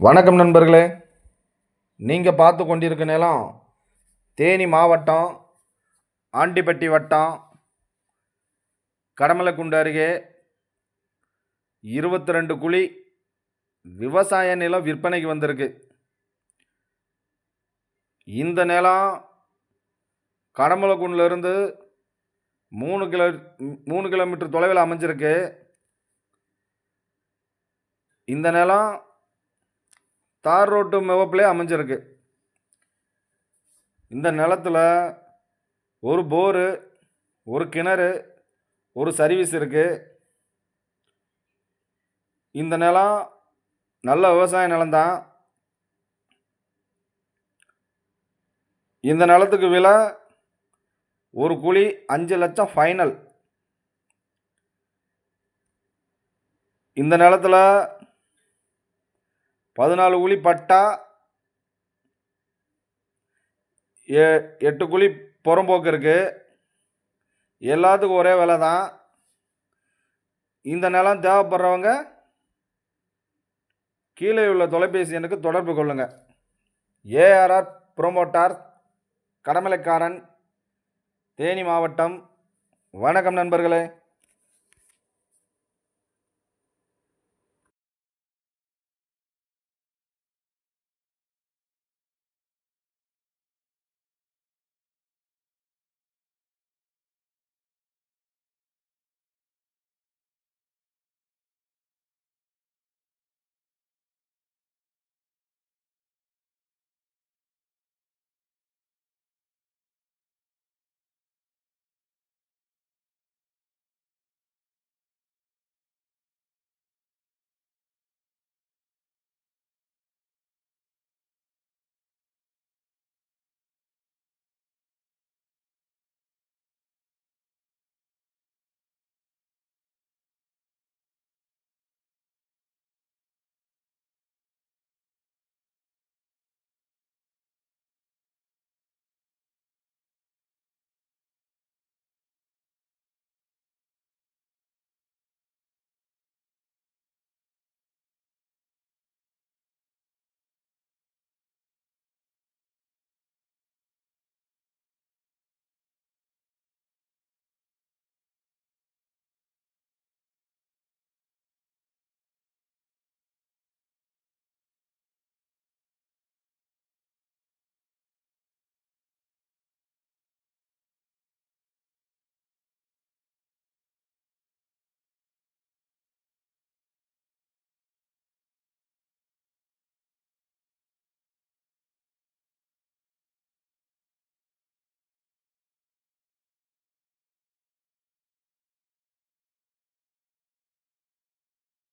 வணக்கம் நண்பர்களே. நீங்கள் பார்த்து கொண்டிருக்க நிலம் தேனி மாவட்டம் ஆண்டிப்பட்டி வட்டம் கடமலைக்குண்டு அருகே இருபத்தி ரெண்டு குழி விவசாய நிலம் விற்பனைக்கு வந்திருக்கு. இந்த நிலம் கடமலைக்குண்டிலிருந்து மூணு கிலோ மூணு கிலோமீட்டர் தொலைவில் அமைஞ்சிருக்கு. இந்த நிலம் தார் ரோட்டு முகப்பிலே அமைஞ்சிருக்கு. இந்த நிலத்தில் ஒரு போரு ஒரு கிணறு ஒரு சர்வீஸ் இருக்குது இந்த நிலம் நல்ல விவசாய நிலம்தான். இந்த நிலத்துக்கு விலை ஒரு குழி அஞ்சு லட்சம் ஃபைனல். இந்த நிலத்தில் பதினாலு குழி பட்டா எ எட்டு குழி புறம்போக்கு இருக்குது எல்லாத்துக்கும் ஒரே விலை தான். இந்த நிலம் தேவைப்படுறவங்க கீழே உள்ள தொலைபேசி எண்ணுக்கு தொடர்பு கொள்ளுங்கள் ஏஆர்ஆர் ப்ரோமோட்டார் கடமலைக்காரன் தேனி மாவட்டம். வணக்கம் நண்பர்களே.